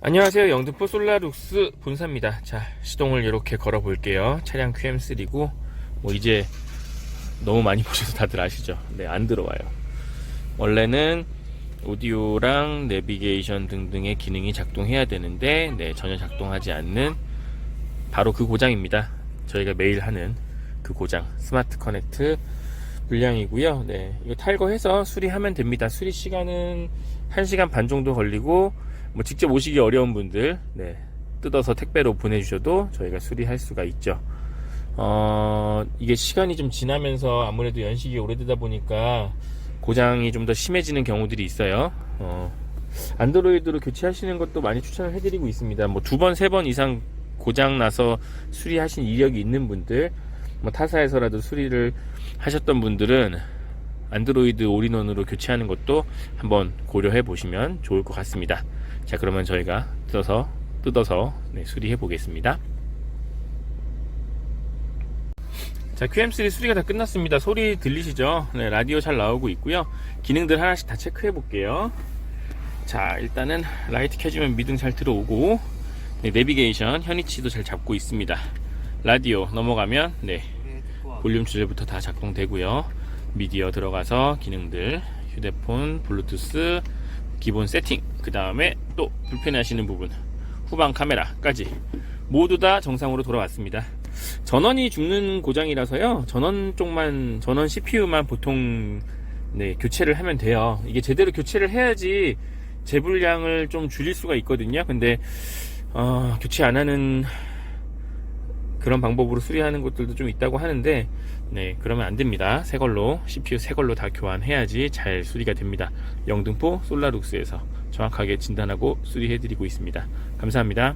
안녕하세요. 영등포 솔라룩스 본사입니다. 자 시동을 이렇게 걸어 볼게요. 차량 QM3고 뭐 이제 너무 많이 보셔서 다들 아시죠? 네안 들어와요. 원래는 오디오랑 내비게이션 등등의 기능이 작동해야 되는데 네 전혀 작동하지 않는 바로 그 고장입니다. 저희가 매일 하는 그 고장 스마트 커넥트 불량이고요. 네 이거 탈거해서 수리하면 됩니다. 수리 시간은 1시간 반 정도 걸리고 뭐 직접 오시기 어려운 분들 네, 뜯어서 택배로 보내주셔도 저희가 수리할 수가 있죠. 어, 이게 시간이 좀 지나면서 아무래도 연식이 오래되다 보니까 고장이 좀 더 심해지는 경우들이 있어요. 어, 안드로이드로 교체하시는 것도 많이 추천을 해드리고 있습니다. 뭐 두 번, 세 번 이상 고장 나서 수리하신 이력이 있는 분들, 뭐 타사에서라도 수리를 하셨던 분들은 안드로이드 올인원으로 교체하는 것도 한번 고려해 보시면 좋을 것 같습니다. 자, 그러면 저희가 뜯어서 뜯어서 네, 수리해 보겠습니다. 자, QM3 수리가 다 끝났습니다. 소리 들리시죠? 네, 라디오 잘 나오고 있고요. 기능들 하나씩 다 체크해 볼게요. 자, 일단은 라이트 켜지면 미등 잘 들어오고 네, 내비게이션 현위치도 잘 잡고 있습니다. 라디오 넘어가면 네, 볼륨 조절부터 다 작동되고요. 미디어 들어가서 기능들 휴대폰, 블루투스, 기본 세팅, 그 다음에 또 불편해하시는 부분 후방 카메라까지 모두 다 정상으로 돌아왔습니다. 전원이 죽는 고장이라서요. 전원 쪽만 전원 CPU만 보통 네, 교체를 하면 돼요. 이게 제대로 교체를 해야지 재불량을 좀 줄일 수가 있거든요. 근데 어, 교체 안 하는 그런 방법으로 수리하는 것들도 좀 있다고 하는데 네 그러면 안 됩니다. 새 걸로 CPU 새 걸로 다 교환해야지 잘 수리가 됩니다. 영등포 솔라룩스에서 정확하게 진단하고 수리해 드리고 있습니다. 감사합니다